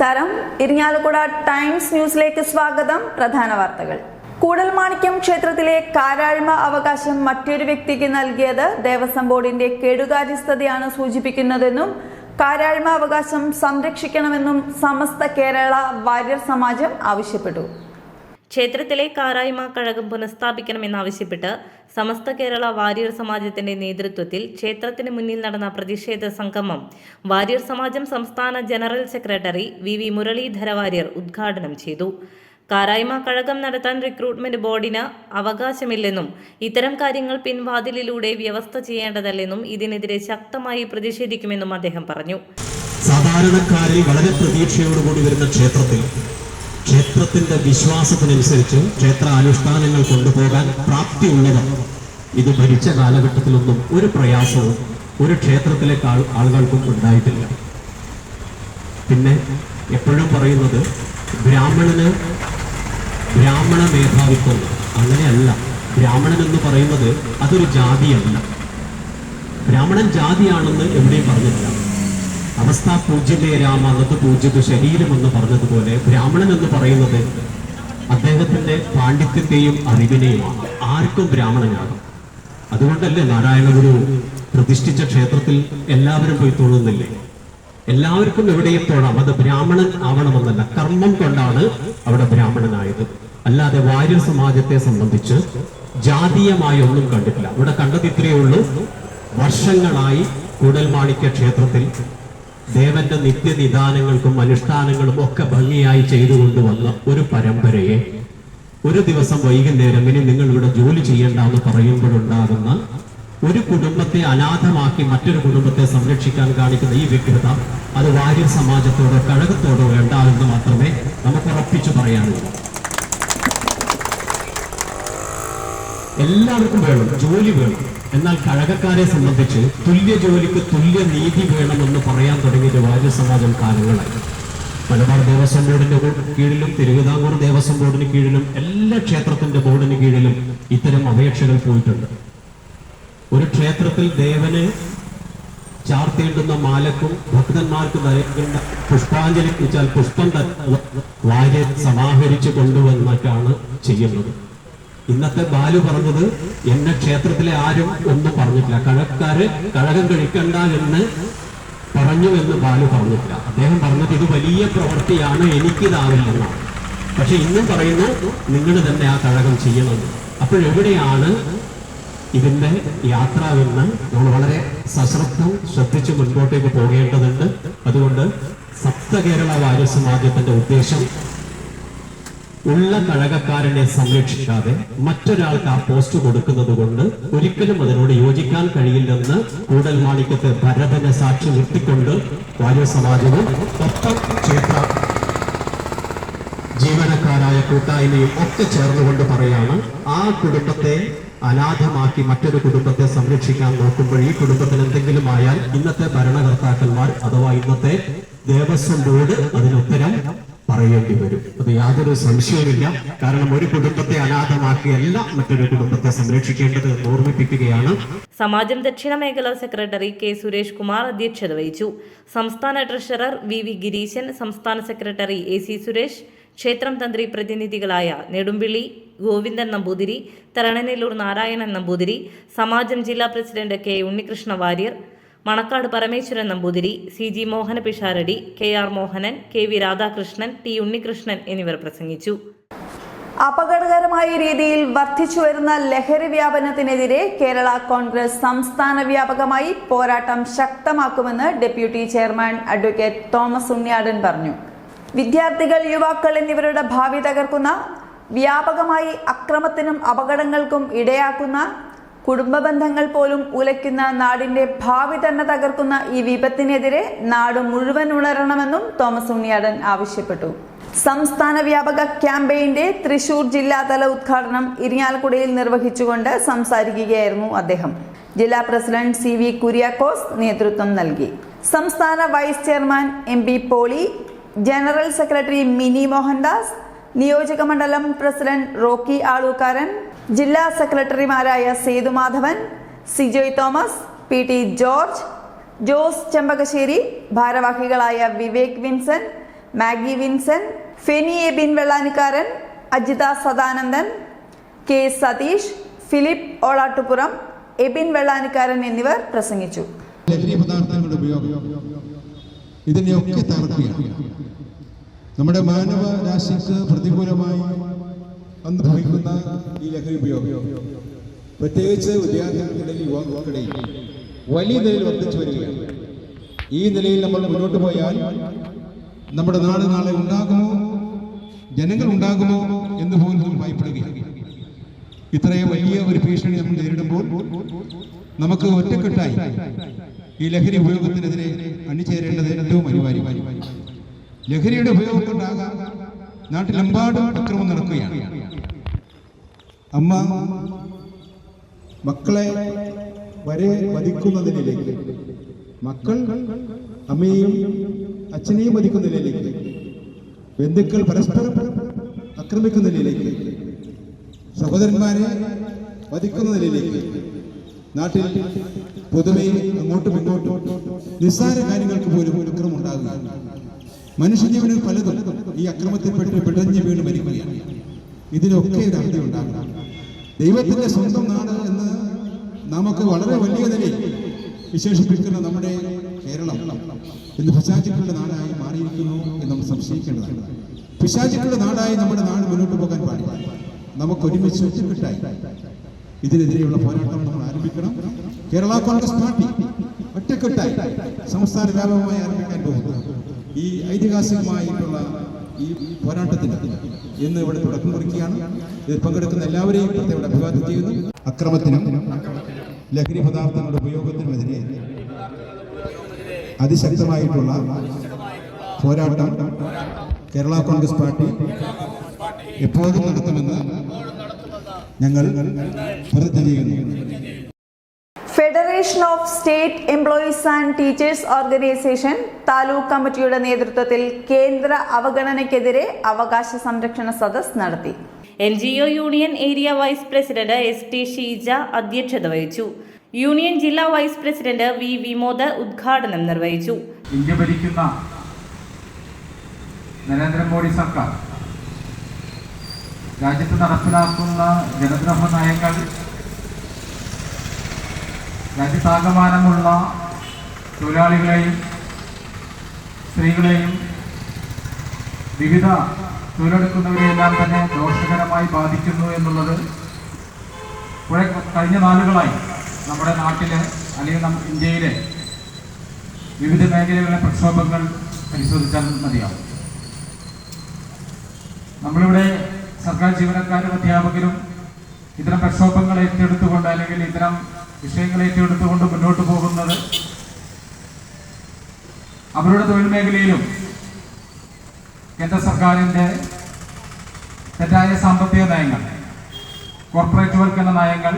നമസ്കാരം. ഇരിങ്ങാലക്കുട ടൈംസ് ന്യൂസിലേക്ക് സ്വാഗതം. പ്രധാന വാർത്തകൾ. കൂടൽമാണിക്യം ക്ഷേത്രത്തിലെ കാരാഴ്മ അവകാശം മറ്റൊരു വ്യക്തിക്ക് നൽകിയത് ദേവസ്വം ബോർഡിന്റെ കെടുകാര്യസ്ഥതയാണ് സൂചിപ്പിക്കുന്നതെന്നും കാരാഴ്മ അവകാശം സംരക്ഷിക്കണമെന്നും സമസ്ത കേരള വാര്യർ സമാജം ആവശ്യപ്പെട്ടു. ക്ഷേത്രത്തിലെ കാരായ്മ കഴകം പുനഃസ്ഥാപിക്കണമെന്നാവശ്യപ്പെട്ട് സമസ്ത കേരള വാര്യർ സമാജത്തിന്റെ നേതൃത്വത്തിൽ ക്ഷേത്രത്തിന് മുന്നിൽ നടന്ന പ്രതിഷേധ സംഗമം വാര്യർ സമാജം സംസ്ഥാന general secretary V V Muralidhara Warrier ഉദ്ഘാടനം ചെയ്തു. കാരായ്മ കഴകം നടത്താൻ റിക്രൂട്ട്മെന്റ് ബോർഡിന് അവകാശമില്ലെന്നും ഇത്തരം കാര്യങ്ങൾ പിൻവാതിലിലൂടെ വ്യവസ്ഥ ചെയ്യേണ്ടതല്ലെന്നും ഇതിനെതിരെ ശക്തമായി പ്രതിഷേധിക്കുമെന്നും അദ്ദേഹം പറഞ്ഞു. സാധാരണക്കാരിൽ വളരെ പ്രതീക്ഷയോടുകൂടി വരുന്ന ക്ഷേത്രത്തിൽ ക്ഷേത്രത്തിന്റെ വിശ്വാസത്തിനനുസരിച്ച് ക്ഷേത്ര അനുഷ്ഠാനങ്ങൾ കൊണ്ടുപോകാൻ പ്രാപ്തിയുള്ളവർ. ഇത് ഭരിച്ച കാലഘട്ടത്തിലൊന്നും ഒരു പ്രയാസവും ഒരു ക്ഷേത്രത്തിലെ ആളുകൾക്കും ഉണ്ടായിട്ടില്ല. പിന്നെ എപ്പോഴും പറയുന്നത് ബ്രാഹ്മണന് ബ്രാഹ്മണ മേധാവിത്വം അങ്ങനെയല്ല. ബ്രാഹ്മണൻ എന്ന് പറയുന്നത് അതൊരു ജാതിയല്ല. ബ്രാഹ്മണൻ ജാതിയാണെന്ന് എവിടെയും പറഞ്ഞിട്ടില്ല. അവസ്ഥ പൂജ്യമേ രാമ അന്നത്തെ പൂജ്യത്ത് ശരീരം എന്ന് പറഞ്ഞതുപോലെ ബ്രാഹ്മണൻ എന്ന് പറയുന്നത് അദ്ദേഹത്തിന്റെ പാണ്ഡിത്യത്തെയും അറിവിനെയും ആർക്കും ബ്രാഹ്മണനാകും. അതുകൊണ്ടല്ലേ നാരായണ ഗുരു പ്രതിഷ്ഠിച്ച ക്ഷേത്രത്തിൽ എല്ലാവരും പോയി തൊഴുന്നില്ലേ? എല്ലാവർക്കും എവിടെയും തൊഴാം അത് ബ്രാഹ്മണൻ ആവണമെന്നല്ല കർമ്മം കൊണ്ടാണ് അവിടെ ബ്രാഹ്മണനായത്. അല്ലാതെ വാര്യ സമാജത്തെ സംബന്ധിച്ച് ജാതീയമായ ഒന്നും കണ്ടിട്ടില്ല. ഇവിടെ കണ്ടത് ഇത്രയേ ഉള്ളൂ. വർഷങ്ങളായി കൂടൽമാണിക്യ ക്ഷേത്രത്തിൽ ദേവന്റെ നിത്യനിദാനങ്ങൾക്കും അനുഷ്ഠാനങ്ങളും ഒക്കെ ഭംഗിയായി ചെയ്തുകൊണ്ട് വന്ന ഒരു പരമ്പരയെ ഒരു ദിവസം വൈകുന്നേരം ഇനി നിങ്ങൾ ഇവിടെ ജോലി ചെയ്യേണ്ട എന്ന് പറയുമ്പോഴുണ്ടാകുന്ന ഒരു കുടുംബത്തെ അനാഥമാക്കി മറ്റൊരു കുടുംബത്തെ സംരക്ഷിക്കാൻ കാണിക്കുന്ന ഈ വ്യഗ്രത അത് വാര്യർ സമാജത്തോടോ കഴകത്തോടോ വേണ്ട എന്ന് മാത്രമേ നമുക്ക് ഉറപ്പിച്ചു പറയാനുള്ളൂ. എല്ലാവർക്കും വേണം ജോലി വേണം. എന്നാൽ കഴകക്കാരെ സംബന്ധിച്ച് തുല്യ ജോലിക്ക് തുല്യ നീതി വേണമെന്ന് പറയാൻ തുടങ്ങിയത് വാര്യ സമാജം കാലങ്ങളായി. മലബാർ ദേവസ്വം ബോർഡിന്റെ കീഴിലും തിരുവിതാംകൂർ ദേവസ്വം ബോർഡിന് കീഴിലും എല്ലാ ക്ഷേത്രത്തിന്റെ ബോർഡിന് കീഴിലും ഇത്തരം അപേക്ഷകൾ പോയിട്ടുണ്ട്. ഒരു ക്ഷേത്രത്തിൽ ദേവന് ചാർത്തേണ്ടുന്ന മാലക്കും ഭക്തന്മാർക്ക് നൽകേണ്ട പുഷ്പാഞ്ജലി വെച്ചാൽ പുഷ്പം വാര്യ സമാഹരിച്ചു കൊണ്ടുവന്നിട്ടാണ് ചെയ്യുന്നത്. ഇന്നത്തെ ബാലു പറഞ്ഞത് എന്നെ ക്ഷേത്രത്തിലെ ആരും ഒന്നും പറഞ്ഞിട്ടില്ല. കഴക്കാര് കഴകം കഴിക്കണ്ട എന്ന് പറഞ്ഞു എന്ന് ബാലു പറഞ്ഞിട്ടില്ല. അദ്ദേഹം പറഞ്ഞത് ഇത് വലിയ പ്രവൃത്തിയാണ് എനിക്കിതാവില്ലെന്നാണ് പക്ഷെ ഇന്നും പറയുന്നു നിങ്ങൾ തന്നെ ആ കഴകം ചെയ്യണം. അപ്പോഴെവിടെയാണ് ഇതിന്റെ യാത്ര എന്ന് നമ്മൾ വളരെ സശ്രദ്ധം ശ്രദ്ധിച്ച് മുൻപോട്ടേക്ക് പോകേണ്ടതുണ്ട്. അതുകൊണ്ട് സപ്ത കേരള വാര്യ ഉദ്ദേശം ഉള്ള കഴകക്കാരനെ സംരക്ഷിക്കാതെ മറ്റൊരാൾക്ക് ആ പോസ്റ്റ് കൊടുക്കുന്നത് കൊണ്ട് ഒരിക്കലും അതിനോട് യോജിക്കാൻ കഴിയില്ലെന്ന് കൂടൽ മാണിക്യത്തെ ഭരതനെ സാക്ഷി നിർത്തിക്കൊണ്ട് വാര്യ സമാജവും ഒപ്പം ക്ഷേത്ര ജീവനക്കാരായ കൂട്ടായ്മയും ഒക്കെ ചേർന്നുകൊണ്ട് പറയാണ് ആ കുടുംബത്തെ അനാഥമാക്കി മറ്റൊരു കുടുംബത്തെ സംരക്ഷിക്കാൻ നോക്കുമ്പോൾ ഈ കുടുംബത്തിന് എന്തെങ്കിലും ആയാൽ ഇന്നത്തെ ഭരണകർത്താക്കന്മാർ അഥവാ ഇന്നത്തെ ദേവസ്വം ബോർഡ് അതിനുത്തരം പറയേണ്ടി വരും. അത് യാതൊരു സംശയവുമില്ല. കാരണം ഒരു കുടുംബത്തെ അനാഥമാക്കിയല്ല മറ്റൊരു കുടുംബത്തെ സംരക്ഷിക്കേണ്ടത് ഓർമ്മിപ്പിക്കുകയാണ്. സമാജം ദക്ഷിണ മേഖലാ സെക്രട്ടറി കെ സുരേഷ് കുമാർ അധ്യക്ഷത വഹിച്ചു. സംസ്ഥാന ട്രഷറർ വി വി ഗിരീശൻ സംസ്ഥാന സെക്രട്ടറി എ സി സുരേഷ് ക്ഷേത്രം തന്ത്രി പ്രതിനിധികളായ നെടുമ്പിള്ളി ഗോവിന്ദൻ നമ്പൂതിരി തരണനെല്ലൂർ നാരായണൻ നമ്പൂതിരി സമാജം ജില്ലാ president K Unnikrishna Warrier Manakkad Parameswaran Namboothiri C G Mohana Pisharody K R Mohanan K V Radhakrishnan T Unnikrishnan എന്നിവർ പ്രസംഗിച്ചു. അപകടകരമായ രീതിയിൽ വർദ്ധിച്ചു വരുന്ന ലഹരി വ്യാപനത്തിനെതിരെ കേരള കോൺഗ്രസ് സംസ്ഥാന വ്യാപകമായി പോരാട്ടം ശക്തമാക്കുമെന്ന് deputy chairman advocate Thomas Unniyadan പറഞ്ഞു. വിദ്യാർത്ഥികൾ യുവാക്കൾ എന്നിവരുടെ ഭാവി തകർക്കുന്ന വ്യാപകമായി അക്രമത്തിനും അപകടങ്ങൾക്കും ഇടയാക്കുന്ന കുടുംബ ബന്ധങ്ങൾ പോലും ഉലയ്ക്കുന്ന നാടിന്റെ ഭാവി തന്നെ തകർക്കുന്ന ഈ വിപത്തിനെതിരെ നാട് മുഴുവൻ ഉണരണമെന്നും തോമസ് ഉണ്ണിയാടൻ ആവശ്യപ്പെട്ടു. സംസ്ഥാന വ്യാപക ക്യാമ്പയിന്റെ തൃശൂർ ജില്ലാതല ഉദ്ഘാടനം ഇരിങ്ങാലക്കുടയിൽ നിർവഹിച്ചുകൊണ്ട് സംസാരിക്കുകയായിരുന്നു അദ്ദേഹം. ജില്ലാ പ്രസിഡന്റ് സി വി കുര്യാക്കോസ് നേതൃത്വം നൽകി. സംസ്ഥാന vice chairman M P Poly general secretary Mini Mohandas നിയോജക മണ്ഡലം പ്രസിഡന്റ് റോക്കി ആളൂക്കാരൻ ജില്ലാ സെക്രട്ടറിമാരായ Sethumadhavan Sijoy Thomas P T George Jose Chembakassery ഭാരവാഹികളായ Vivek Vinson Maggi Vinson Feni Ebin Vellanikkaran Ajitha Sadanandan K Satheesh Philip Olattupuram Ebin Vellanikkaran എന്നിവർ പ്രസംഗിച്ചു. ഉപയോഗം. ഇതിനെയൊക്കെ തകർക്കുകയാണ്. നമ്മുടെ മാനവ രാശിക്ക് പ്രതികൂലമായി അനുഭവിക്കുന്ന ഈ ലഹരി ഉപയോഗം. പ്രത്യേകിച്ച് വിദ്യാർത്ഥികൾക്കിടയിൽ യുവാക്കൾക്കിടയിൽ വലിയ നിലയിൽ വർദ്ധിച്ചു വരികയാണ്. ഈ നിലയിൽ നമ്മൾ മുന്നോട്ട് പോയാൽ നമ്മുടെ നാട് നാളെ ഉണ്ടാകുമോ? ജനങ്ങൾ ഉണ്ടാകുമോ എന്ന് പോലും നമ്മൾ ഭയപ്പെടുകയാണ്. ഇത്രയും വലിയ ഒരു ഭീഷണി നമ്മൾ നേരിടുമ്പോൾ നമുക്ക് ഒറ്റക്കെട്ടായി ഈ ലഹരി ഉപയോഗത്തിനെതിരെ അണിചേരേണ്ടത് ഏറ്റവും അനിവാര്യമായി ലഹരിയുടെ ഉപയോഗം കൊണ്ടാകാം നാട്ടിലെമ്പാടും അക്രമം നടക്കുകയാണ്. അമ്മ മക്കളെ വരെ വധിക്കുന്നതിനിലേക്ക് മക്കൾ അമ്മയെയും അച്ഛനെയും വധിക്കുന്ന നിലയിലേക്ക് ബന്ധുക്കൾ പരസ്പരം ആക്രമിക്കുന്നതിലേക്ക് സഹോദരന്മാരെ വധിക്കുന്ന നിലയിലേക്ക് നാട്ടിൽ പൊതുവെ അങ്ങോട്ടും ഇങ്ങോട്ടും നിസ്സാര കാര്യങ്ങൾക്ക് പോലും ഒരു ഉണ്ടാകുകയാണ്. മനുഷ്യജീവനിൽ പലതും ഈ അക്രമത്തിൽപ്പെട്ട് പിടഞ്ഞു വീണ് മരിക്കുകയാണ്. ഇതിനൊക്കെ ഒരു അർത്ഥം ഉണ്ടാകണം ദൈവത്തിന്റെ സ്വന്തം നാട് എന്ന് നമുക്ക് വളരെ വലിയ നിലയിൽ വിശേഷിപ്പിക്കുന്ന നമ്മുടെ കേരളം ഇന്ന് പിശാചുക്കളുടെ നാടായി മാറിയിരിക്കുന്നു എന്ന് നമ്മൾ സംശയിക്കേണ്ടതാണ്. പിശാചുക്കളുടെ നാടായി നമ്മുടെ നാട് മുന്നോട്ട് പോകാൻ പാടില്ല. നമുക്ക് ഒരുമിച്ച് ഒറ്റക്കെട്ടായി. ഇതിനെതിരെയുള്ള പോരാട്ടം നമ്മൾ ആരംഭിക്കണം. കേരള കോൺഗ്രസ് പാർട്ടി ഒറ്റക്കെട്ടായി സംസ്ഥാന വ്യാപകമായി ആരംഭിക്കാൻ പോകുന്നു. ഈ ഐതിഹാസികമായിട്ടുള്ള ഈ പോരാട്ടത്തിന് ഇന്ന് ഇവിടെ തുടക്കം കുറിക്കുകയാണ്. ഇതിൽ പങ്കെടുക്കുന്ന എല്ലാവരെയും ഇവിടെ അഭിവാദ്യം ചെയ്യുന്നു. അക്രമത്തിനും ലഹരി പദാർത്ഥങ്ങളുടെ ഉപയോഗത്തിനുമെതിരെ അതിശക്തമായിട്ടുള്ള പോരാട്ടം കേരള കോൺഗ്രസ് പാർട്ടി എപ്പോഴും നടത്തുമെന്ന് ഞങ്ങൾ പ്രതിജ്ഞ ചെയ്യുന്നു. Federation of state employees and teachers organisation taluk കമ്മിറ്റിയുടെ നേതൃത്വത്തിൽ കേന്ദ്ര അവഗണനയ്ക്കെതിരെ അവകാശ സംരക്ഷണ സദസ് നടത്തി. N G O union area vice president S T Sheeja അധ്യക്ഷത വഹിച്ചു. യൂണിയൻ ജില്ലാ വൈസ് പ്രസിഡന്റ് വി വിമോദ ഉദ്ഘാടനം നിർവഹിച്ചു. ഇന്ത്യ ഭരിക്കുന്ന നരേന്ദ്രമോദി സർക്കാർ രാജ്യത്ത് നടപ്പിലാക്കുന്ന ജനദ്രോഹ നയങ്ങൾ രാജ്യത്താകമാനമുള്ള തൊഴിലാളികളെയും സ്ത്രീകളെയും വിവിധ തൊഴിലെടുക്കുന്നവരെയെല്ലാം തന്നെ ദോഷകരമായി ബാധിക്കുന്നു എന്നുള്ളത് കുറെ കഴിഞ്ഞ നാളുകളായി നമ്മുടെ നാട്ടിലെ അല്ലെങ്കിൽ നമ്മ ഇന്ത്യയിലെ വിവിധ മേഖലകളിലെ പ്രക്ഷോഭങ്ങൾ പരിശോധിച്ചാൽ മതിയാവും. നമ്മളിവിടെ സർക്കാർ ജീവനക്കാരും അധ്യാപകരും ഇത്തരം പ്രക്ഷോഭങ്ങൾ ഏറ്റെടുത്തുകൊണ്ട് അല്ലെങ്കിൽ ഇത്തരം വിഷയങ്ങൾ ഏറ്റെടുത്തുകൊണ്ട് മുന്നോട്ട് പോകുന്നത് അവരുടെ തൊഴിൽ മേഖലയിലും കേന്ദ്ര സർക്കാരിന്റെ തെറ്റായ സാമ്പത്തിക നയങ്ങൾ കോർപ്പറേറ്റ് വൽക്കരണ നയങ്ങൾ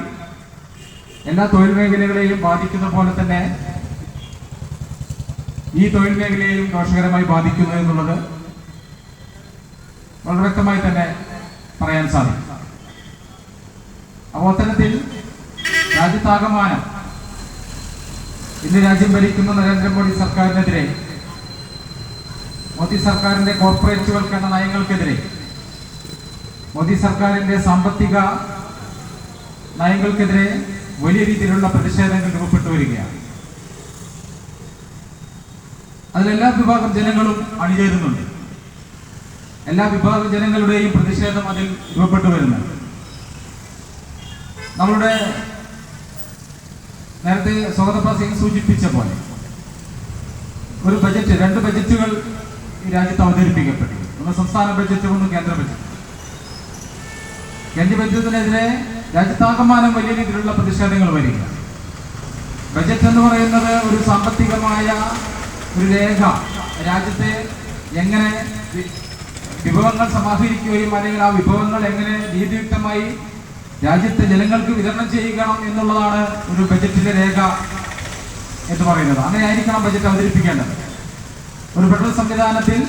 എല്ലാ തൊഴിൽ മേഖലകളെയും ബാധിക്കുന്ന പോലെ തന്നെ ഈ തൊഴിൽ മേഖലയെയും ദോഷകരമായി ബാധിക്കുന്നു എന്നുള്ളത് വളരെ വ്യക്തമായി തന്നെ പറയാൻ സാധിക്കും. അപ്പോൾ രാജ്യത്താകമാനം ഇന്ന് രാജ്യം ഭരിക്കുന്ന നരേന്ദ്രമോദി സർക്കാരിനെതിരെ മോദി സർക്കാരിന്റെ കോർപ്പറേറ്റ് നയങ്ങൾക്കെതിരെ മോദി സർക്കാരിന്റെ സാമ്പത്തിക നയങ്ങൾക്കെതിരെ വലിയ രീതിയിലുള്ള പ്രതിഷേധങ്ങൾ രൂപപ്പെട്ടു വരികയാണ്. അതിലെല്ലാ വിഭാഗം ജനങ്ങളും അണിചേരുന്നുണ്ട്. എല്ലാ വിഭാഗം ജനങ്ങളുടെയും പ്രതിഷേധം അതിൽ രൂപപ്പെട്ടു വരുന്നുണ്ട്. നമ്മളുടെ നേരത്തെ സ്വാഗതപ്ര സിംഗ് സൂചിപ്പിച്ച പോലെ ഒരു ബജറ്റ് രണ്ട് ബജറ്റുകൾ ഈ രാജ്യത്ത് അവതരിപ്പിക്കപ്പെട്ടു. ഒന്ന് സംസ്ഥാന ബജറ്റ് ഒന്ന് കേന്ദ്ര ബജറ്റ് കേന്ദ്ര ബജറ്റിനെതിരെ രാജ്യത്താകമാനം വലിയ രീതിയിലുള്ള പ്രതിഷേധങ്ങൾ വരിക ബജറ്റ് എന്ന് പറയുന്നത് ഒരു സാമ്പത്തികമായ ഒരു രേഖ. രാജ്യത്തെ എങ്ങനെ വിഭവങ്ങൾ സമാഹരിക്കുകയും അല്ലെങ്കിൽ ആ വിഭവങ്ങൾ എങ്ങനെ നീതിയുക്തമായി രാജ്യത്തെ ജനങ്ങൾക്ക് വിതരണം ചെയ്യണം എന്നുള്ളതാണ് ഒരു ബജറ്റിന്റെ രേഖ എന്ന് പറയുന്നത്. അങ്ങനെ ആയിരിക്കണം ബജറ്റ് അവതരിപ്പിക്കേണ്ടത്. ഒരു ഫെഡറൽ സംവിധാനത്തിൽ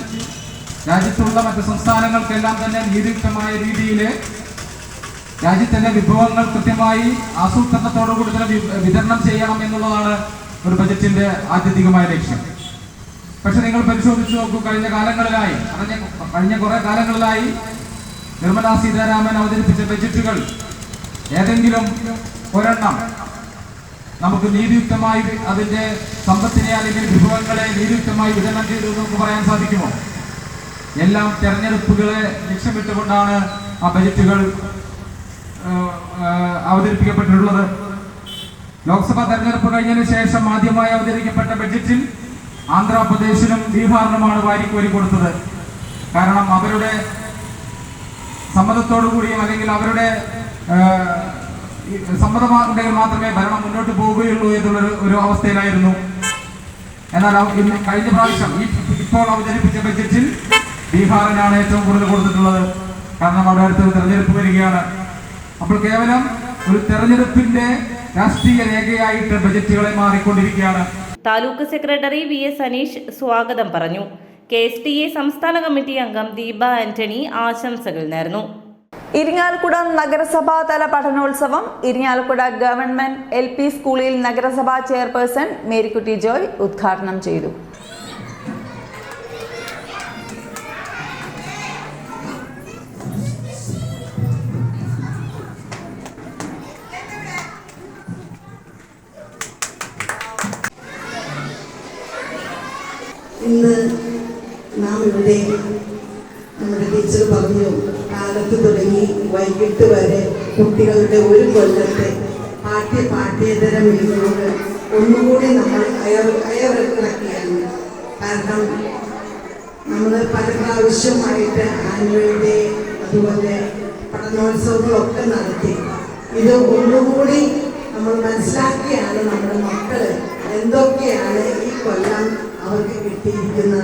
രാജ്യത്തുള്ള മറ്റ് സംസ്ഥാനങ്ങൾക്കെല്ലാം തന്നെ നീതിയുക്തമായ രീതിയിൽ രാജ്യത്തിന്റെ വിഭവങ്ങൾ കൃത്യമായി ആസൂത്രണത്തോടുകൂടി തന്നെ വിതരണം ചെയ്യണം എന്നുള്ളതാണ് ഒരു ബജറ്റിന്റെ ആത്യന്തികമായ ലക്ഷ്യം. പക്ഷെ നിങ്ങൾ പരിശോധിച്ചു നോക്കൂ കഴിഞ്ഞ കാലങ്ങളിലായി കഴിഞ്ഞ കഴിഞ്ഞ കുറെ കാലങ്ങളിലായി നിർമ്മലാ സീതാരാമൻ അവതരിപ്പിച്ച ബജറ്റുകൾ ഏതെങ്കിലും ഒരെണ്ണം നമുക്ക് നീതിയുക്തമായി അതിന്റെ സമ്പത്തിനെ അല്ലെങ്കിൽ വിഭവങ്ങളെ നീതിയുക്തമായി വിതരണം ചെയ്തു നമുക്ക് പറയാൻ സാധിക്കുമോ? എല്ലാം തെരഞ്ഞെടുപ്പുകളെ ലക്ഷ്യമിട്ടുകൊണ്ടാണ് ആ ബജറ്റുകൾ അവതരിപ്പിക്കപ്പെട്ടിട്ടുള്ളത്. ലോക്സഭാ തെരഞ്ഞെടുപ്പ് കഴിഞ്ഞതിന് ശേഷം ആദ്യമായി അവതരിപ്പിക്കപ്പെട്ട ബഡ്ജറ്റിൽ ആന്ധ്രാപ്രദേശിനും ബീഹാറിനുമാണ് വാരിക്കോരി കൊടുത്തത്. കാരണം അവരുടെ സമ്മതത്തോടു കൂടിയും അല്ലെങ്കിൽ അവരുടെ ഈ മാത്രമേ ഭരണം മുന്നോട്ട് പോവുകയുള്ളൂ എന്നുള്ളൊരു ഒരു അവസ്ഥയിലായിരുന്നു. എന്നാൽ കഴിഞ്ഞ പ്രാവശ്യം ഈ ഇപ്പോൾ അവതരിപ്പിച്ച ബജറ്റിൽ ബീഹാറിനാണ് ഏറ്റവും കൂടുതൽ കൊടുത്തിട്ടുള്ളത്. കാരണം അവിടെ അടുത്തൊരു തെരഞ്ഞെടുപ്പ് വരികയാണ്. അപ്പോൾ കേവലം ഒരു തെരഞ്ഞെടുപ്പിന്റെ രാഷ്ട്രീയ രേഖയായിട്ട് ബജറ്റുകളെ മാറിക്കൊണ്ടിരിക്കുകയാണ്. Taluk secretary V S Aneesh സ്വാഗതം പറഞ്ഞു. കെ എസ് ടി എ സംസ്ഥാന കമ്മിറ്റി അംഗം ദീപ ആന്റണി ആശംസകൾ നേർന്നു. ഇരിങ്ങാലക്കുട നഗരസഭാ തല പഠനോത്സവം ഇരിങ്ങാലക്കുട ഗവൺമെന്റ് എൽ സ്കൂളിൽ നഗരസഭാ ചെയർപേഴ്സൺ മേരിക്കുട്ടി ജോയ് ഉദ്ഘാടനം ചെയ്തു. വൈകിട്ട് വരെ കുട്ടികളുടെ ഒരു കൊല്ലത്തെ പാഠ്യ പാഠ്യേതര മികവുകൾ ഒന്നുകൂടി നമ്മൾ അയർ അയവിറക്കുകയാണ് കാരണം നമ്മൾ പല പ്രാവശ്യമായിട്ട് ആനുവൽ ഡേ അതുപോലെ പഠനോത്സവങ്ങളൊക്കെ നടത്തി. ഇത് ഒന്നുകൂടി നമ്മൾ മനസ്സിലാക്കിയാണ് നമ്മുടെ മക്കൾ എന്തൊക്കെയാണ് ഈ കൊല്ലം അവർക്ക് കിട്ടിയിരിക്കുന്ന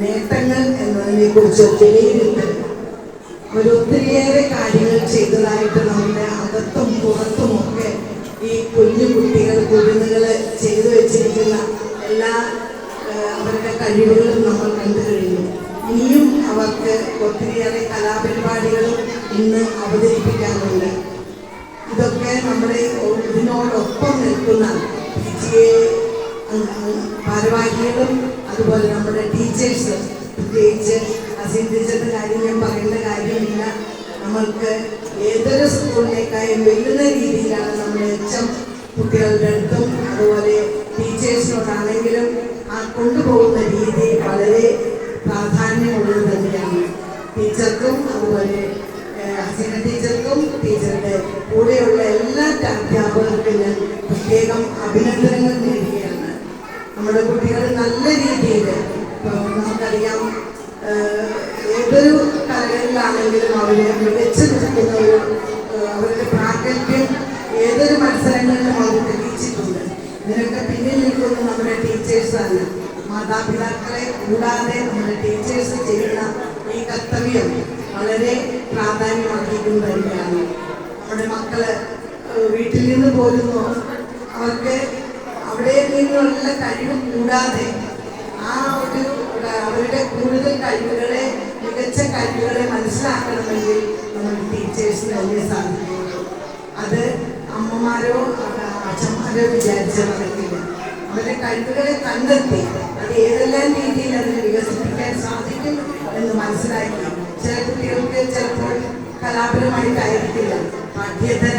നേട്ടങ്ങൾ എന്നതിനെ കുറിച്ച് വിലയിരുത്തൽ ഒരു ഒത്തിരിയേറെ കാര്യങ്ങൾ ചെയ്തതായിട്ട് നമ്മുടെ അകത്തും പുറത്തും ഒക്കെ ഈ കുഞ്ഞു കുട്ടികൾ കുരുന്നുകൾ ചെയ്തു വെച്ചിരിക്കുന്ന എല്ലാ അവരുടെ കഴിവുകളും നമ്മൾ കണ്ടു കഴിഞ്ഞു. ഇനിയും അവർക്ക് ഒത്തിരിയേറെ കലാപരിപാടികളും ഇന്ന് അവതരിപ്പിക്കാറുണ്ട് ഇതൊക്കെ നമ്മുടെ ഇതിനോടൊപ്പം നിൽക്കുന്ന പി ജി എ ഭാരവാഹികളും അതുപോലെ നമ്മുടെ ടീച്ചേഴ്സ് പ്രത്യേകിച്ച് ടീച്ചറിന്റെ കാര്യം ഞാൻ പറയേണ്ട കാര്യമില്ല. നമ്മൾക്ക് ഏതൊരു സ്കൂളിലേക്കായും വെല്ലുന്ന രീതിയിലാണ് നമ്മൾ എച്ചം കുട്ടികളുടെ അടുത്തും അതുപോലെ ടീച്ചേഴ്സിനോടാണെങ്കിലും ആ കൊണ്ടുപോകുന്ന രീതി വളരെ പ്രാധാന്യമുള്ളത് തന്നെയാണ്. ടീച്ചർക്കും അതുപോലെ ഹസീന ടീച്ചർക്കും ടീച്ചറുടെ കൂടെയുള്ള എല്ലാ അധ്യാപകർക്കും ഞാൻ പ്രത്യേകം അഭിനന്ദനങ്ങൾ നേടുകയാണ് നമ്മുടെ കുട്ടികൾ നല്ല രീതിയിൽ നമുക്കറിയാം ഏതൊരു കലകളിലാണെങ്കിലും അവർ മികച്ചു നിൽക്കുന്ന ഒരു അവരുടെ പ്രാഗൽഭ്യം ഏതൊരു മത്സരങ്ങളിലും അവർ തെളിയിച്ചിട്ടുണ്ട്. ഇതിനൊക്കെ പിന്നിൽ നിൽക്കുന്ന നമ്മുടെ ടീച്ചേഴ്സാണ് മാതാപിതാക്കളെ കൂടാതെ നമ്മുടെ ടീച്ചേഴ്സ് ചെയ്യുന്ന ഈ കർത്തവ്യം വളരെ പ്രാധാന്യമാക്കിക്കൊണ്ട് തന്നെയാണ് നമ്മുടെ മക്കൾ ഏഹ് വീട്ടിൽ നിന്ന് പോരുന്നു അവർക്ക് അവിടെ നിന്നുള്ള കഴിവ് കൂടാതെ ആ ഒരു ഏഹ് അവരുടെ കൂടുതൽ കഴിവുകളെ മികച്ച കഴിവുകളെ മനസ്സിലാക്കണമെങ്കിൽ നമ്മൾ ടീച്ചേഴ്സിന് തന്നെ സാധിക്കുകയുള്ളൂ അത് അമ്മമാരോ അഹ് അച്ഛന്മാരോ വിചാരിച്ച നടക്കില്ല അവരുടെ കഴിവുകളെ കണ്ടെത്തി അത് ഏതെല്ലാം രീതിയിൽ അതിനെ വികസിപ്പിക്കാൻ സാധിക്കും എന്ന് മനസ്സിലാക്കി ചില കുട്ടികൾക്ക് ചിലപ്പോൾ കലാപരമായിട്ടായിരിക്കില്ല. പാഠ്യേതര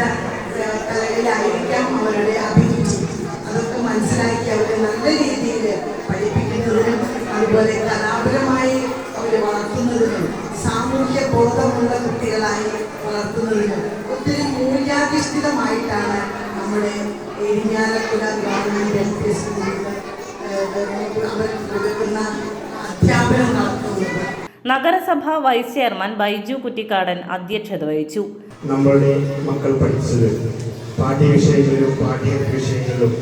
നഗരസഭ വൈസ് ചെയർമാൻ ബൈജു കുറ്റിക്കാടൻ അധ്യക്ഷത വഹിച്ചു. നമ്മളുടെ മക്കൾ പഠിച്ചത് പാഠ്യവിഷയങ്ങളിലും പാഠ്യേതര വിഷയങ്ങളിലും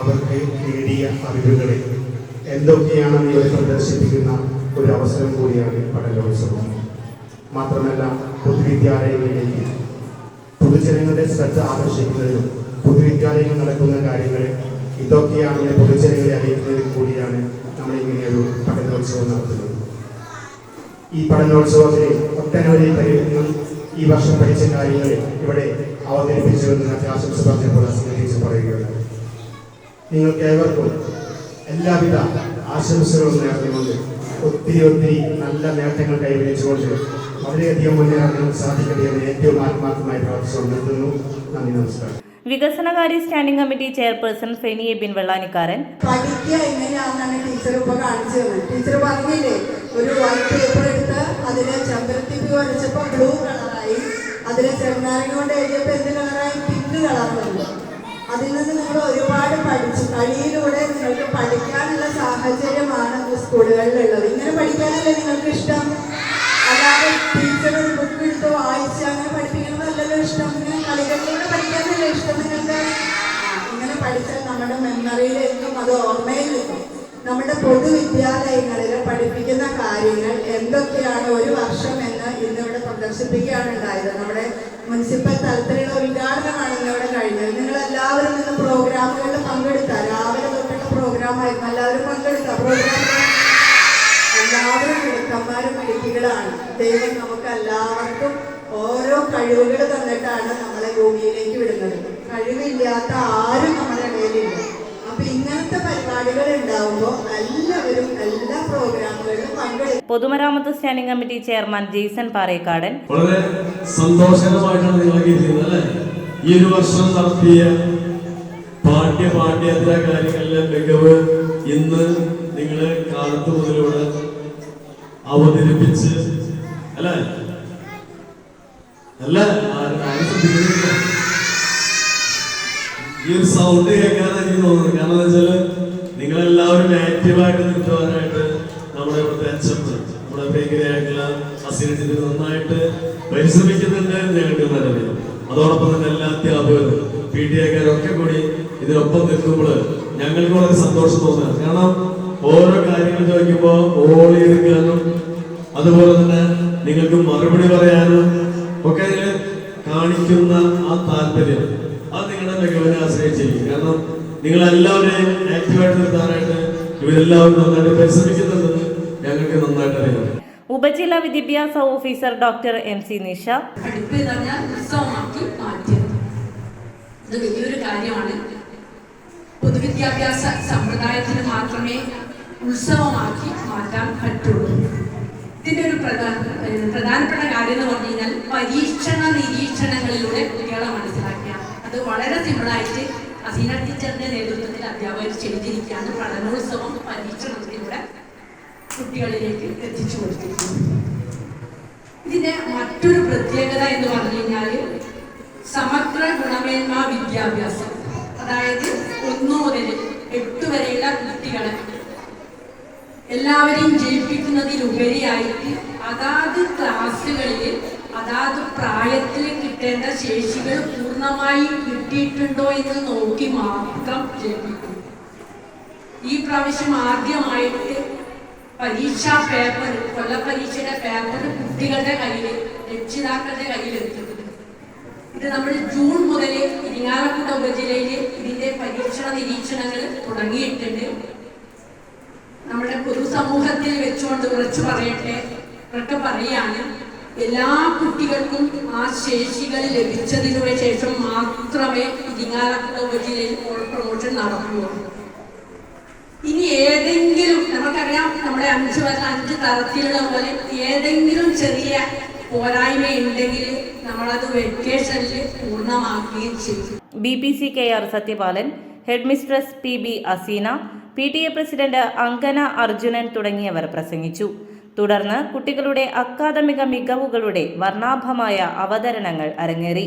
അവർക്ക് നേടിയ അറിവുകളെ എന്തൊക്കെയാണെന്ന് ഇവർ പ്രദർശിപ്പിക്കുന്ന ഒരു അവസരം കൂടിയാണ് പഠനോത്സവം. മാത്രമല്ല പൊതുവിദ്യാലയങ്ങളിലേക്ക് പൊതുജനങ്ങളുടെ ശ്രദ്ധ ആകർഷിക്കുന്നതിനും പൊതുവിദ്യാലയങ്ങളിൽ നടക്കുന്ന കാര്യങ്ങളെ ഇതൊക്കെയാണ് പൊതുജനങ്ങളെ അറിയിക്കുന്നതിനും കൂടിയാണ് നമ്മളിങ്ങനെ ഒരു പഠനോത്സവം നടത്തുന്നത്. ഈ പഠനോത്സവത്തിലെ ഒട്ടനവധി കാര്യങ്ങൾ ഈ വർഷം പഠിച്ച കാര്യങ്ങളെ ഇവിടെ അവതരിപ്പിച്ചുവെന്ന് മറ്റ് ആശംസ പറഞ്ഞപ്പോൾ സംബന്ധിച്ച് പറയുകയുണ്ടായി നിങ്ങൾക്ക് ഏവർക്കും എല്ലാവിധ ആശംസകളും നേർന്നുകൊണ്ട് ഒത്തിരി ഒത്തിരി നല്ല നേട്ടങ്ങൾ കൈവരിച്ചുകൊണ്ട് വളരെയധികം മുന്നേറാൻ സാധിക്കട്ടെ എന്ന് ഏറ്റവും ആത്മാർത്ഥമായി പ്രാർത്ഥിച്ചുകൊണ്ട് നിർത്തുന്നു. നന്ദി നമസ്കാരം. വികസനകാര്യ standing committee chairperson Feni Ebin Vellanikkaran. പഠിക്കുക എങ്ങനെയാണെന്നാണ് ടീച്ചർ ഇപ്പൊ കാണിച്ചു ടീച്ചർ പറഞ്ഞില്ലേ ഒരു വൈറ്റ് പേപ്പർ എടുത്ത് അതിൽ ചെമ്പരത്തിപ്പി വരച്ചപ്പോ ബ്ലൂ കളറായി അതിൽ ചെറുനാരങ്ങ കൊണ്ട് എഴുതിയപ്പോ എന്ത് കളറായി പിങ്ക് കളർ വന്നു അതിൽ നിന്ന് നിങ്ങൾ ഒരുപാട് പഠിച്ചു. കളിയിലൂടെ നിങ്ങൾക്ക് പഠിക്കാനുള്ള സാഹചര്യമാണ് സ്കൂളുകളിലുള്ളത്. ഇങ്ങനെ പഠിക്കാനല്ലേ നിങ്ങൾക്ക് ഇഷ്ടം? അല്ലാതെ ടീച്ചർ ഒരു ബുക്ക് എടുത്ത് വായിച്ച് അങ്ങനെ പഠിപ്പിക്കണമെന്നല്ലല്ലോ ഇഷ്ടം. ഇങ്ങനെ കളികളിലൂടെ ആ, ഇങ്ങനെ പഠിച്ചാൽ നമ്മുടെ മെമ്മറിയിലേക്കും അത് ഓർമ്മയിൽ നിൽക്കും. നമ്മുടെ പൊതുവിദ്യാലയങ്ങളിൽ പഠിപ്പിക്കുന്ന കാര്യങ്ങൾ എന്തൊക്കെയാണ് ഒരു വർഷം എന്ന് ഇന്നിവിടെ പ്രദർശിപ്പിക്കുകയാണ് ഉണ്ടായത്. നമ്മുടെ മുനിസിപ്പൽ തലത്തിലുള്ള ഉദ്ഘാടനമാണ് ഇന്നിവിടെ കഴിഞ്ഞത്. നിങ്ങൾ എല്ലാവരും ഇന്ന് പ്രോഗ്രാമുകളിൽ പങ്കെടുത്ത രാവിലെ തൊട്ടുള്ള പ്രോഗ്രാമായിരുന്നു. എല്ലാവരും പങ്കെടുത്ത? പ്രോഗ്രാം എല്ലാവരും മിടുക്കന്മാരും മിടുക്കികളാണ്. ദൈവം നമുക്ക് എല്ലാവർക്കും ഓരോ കഴിവുകൾ തന്നിട്ടാണ് നമ്മളെ ഭൂമിയിലേക്ക് വിടുന്നത്. കഴിവില്ലാത്ത ആരും നമ്മുടെ ഇടയിലില്ല. അപ്പൊ ഇങ്ങനത്തെ പരിപാടികൾ ഉണ്ടാവുമ്പോൾ എല്ലാവരും എല്ലാ പ്രോഗ്രാമുകളിലും പങ്കെടുക്കും. പൊതുമരാമത്ത് standing committee chairman Jaison Parekkadan. വളരെ സന്തോഷകരമായിട്ടാണ് നിങ്ങളൊക്കെ ചെയ്യുന്നത് അല്ലേ? ഈ ഒരു വർഷം നടത്തിയ പാഠ്യ പാഠ്യേതര കാര്യങ്ങളിലെ മികവ് ഇന്ന് നിങ്ങളെ കാലത്ത് മുതലൂടെ അവതരിപ്പിച്ച് അല്ലേ? അല്ല? ആരും ആരും ശ്രദ്ധിക്കുന്നില്ല. ഈ ഒരു സൗണ്ട് കേൾക്കാതെ എനിക്ക് തോന്നുന്നത് കാരണം എന്താ വെച്ചാൽ നിങ്ങളെല്ലാവരും ആക്റ്റീവായിട്ട് നിൽക്കുവാനായിട്ട് നമ്മുടെ ഇവിടുത്തെ അച്ഛൻ നമ്മുടെ ഭയങ്കരമായിട്ടുള്ള അസീനത്തിൽ നന്നായിട്ട് പരിശ്രമിക്കുന്നുണ്ട് ഞങ്ങൾക്ക് നല്ലറിയാം അതോടൊപ്പം തന്നെ എല്ലാ അധ്യാപകരും പി ടി എക്കാരൊക്കെ കൂടി ഇതിനൊപ്പം നിൽക്കുമ്പോൾ ഞങ്ങൾക്ക് വളരെ സന്തോഷം തോന്നുന്നു കാരണം ഓരോ കാര്യങ്ങൾ ചോദിക്കുമ്പോൾ ഓളിയെടുക്കാനും അതുപോലെ തന്നെ നിങ്ങൾക്ക് മറുപടി പറയാനും ഒക്കെ കാണിക്കുന്ന ആ താല്പര്യം. അത് നിങ്ങളുടെ മികവിനെ ആശ്രയിച്ചിരിക്കും. കാരണം നിങ്ങൾ എല്ലാവരെയും ആക്റ്റീവായിട്ട് നിർത്താനായിട്ട് ഇവരെല്ലാവരും നന്നായിട്ട് പരിശ്രമിക്കുന്നുണ്ടെന്ന് ഞങ്ങൾക്ക് നന്നായിട്ട് അറിയാം. ഉപജില്ലാ വിദ്യാഭ്യാസ officer doctor M C Nisha. പഠിപ്പ് എന്ന് പറഞ്ഞാൽ ഉത്സവമാക്കി മാറ്റുക ഇത് വലിയൊരു കാര്യമാണ്. പൊതുവിദ്യാഭ്യാസ സമ്പ്രദായത്തിന് മാത്രമേ ഉത്സവമാക്കി മാറ്റാൻ പറ്റുള്ളൂ. ഇതിന്റെ ഒരു പ്രധാന പ്രധാനപ്പെട്ട കാര്യം എന്ന് പറഞ്ഞു കഴിഞ്ഞാൽ പരീക്ഷണ നിരീക്ഷണങ്ങളിലൂടെ കുട്ടികളെ മനസ്സിലാക്കുക അത് വളരെ സിമ്പിളായിട്ട് അസീന ടീച്ചറിന്റെ നേതൃത്വത്തിൽ അധ്യാപകർ ചെയ്തിരിക്കുകയാണ്. പഠനോത്സവം പരീക്ഷണത്തിലൂടെ കുട്ടികളിലേക്ക് എത്തിച്ചു കൊടുത്തിരിക്കുന്നു. ഇതിന്റെ മറ്റൊരു പ്രത്യേകത എന്ന് പറഞ്ഞു കഴിഞ്ഞാൽ സമഗ്ര ഗുണമേന്മ വിദ്യാഭ്യാസം. അതായത് ഒന്നു മുതൽ എട്ട് വരെയുള്ള കുട്ടികളെ എല്ലാവരെയും ജയിപ്പിക്കുന്നതിലുപരിയായിട്ട് അതാത് ക്ലാസ്സുകളിൽ അതാത് പ്രായത്തിൽ കിട്ടേണ്ട ശേഷികൾ പൂർണമായും കിട്ടിയിട്ടുണ്ടോ എന്ന് നോക്കി മാത്രം ജപിക്കും. ഈ പ്രാവശ്യം ആദ്യമായിട്ട് പരീക്ഷാ പേപ്പർ കൊല്ലപ്പരീക്ഷയുടെ പേപ്പർ കുട്ടികളുടെ കയ്യിൽ രക്ഷിതാക്കളുടെ കയ്യിൽ എത്തുന്നത് ഇത് നമ്മൾ ജൂൺ മുതൽ ഇരിങ്ങാലക്കുട ഉപജില്ലയിൽ ഇതിന്റെ പരീക്ഷണ നിരീക്ഷണങ്ങൾ തുടങ്ങിയിട്ടുണ്ട്. നമ്മുടെ പൊതുസമൂഹത്തിൽ വെച്ചുകൊണ്ട് കുറച്ച് പറയട്ടെ ഒക്കെ പറയാണ് എല്ലാ കുട്ടികൾക്കും ആ ശേഷികൾ ലഭിച്ചതിനു ശേഷം മാത്രമേ ഇരിങ്ങാലക്കുട ഉപജില്ലയിൽ പ്രൊമോഷൻ നടക്കുകയുള്ളൂ. ഇനി ഏതെങ്കിലും നമുക്കറിയാം നമ്മുടെ അഞ്ച് വരെ അഞ്ച് തരത്തിലുള്ള പോലെ ഏതെങ്കിലും ചെറിയ പോരായ്മ ഉണ്ടെങ്കിൽ നമ്മളത് വെക്കേഷനിൽ പൂർണമാക്കുകയും ചെയ്യും. B P C K R Sathyapalan head mistress P B Aseena P T A president Angana Arjunan തുടങ്ങിയവർ പ്രസംഗിച്ചു. തുടർന്ന് കുട്ടികളുടെ അക്കാദമിക മികവുകളുടെ വർണാഭമായ അവതരണങ്ങൾ അരങ്ങേറി.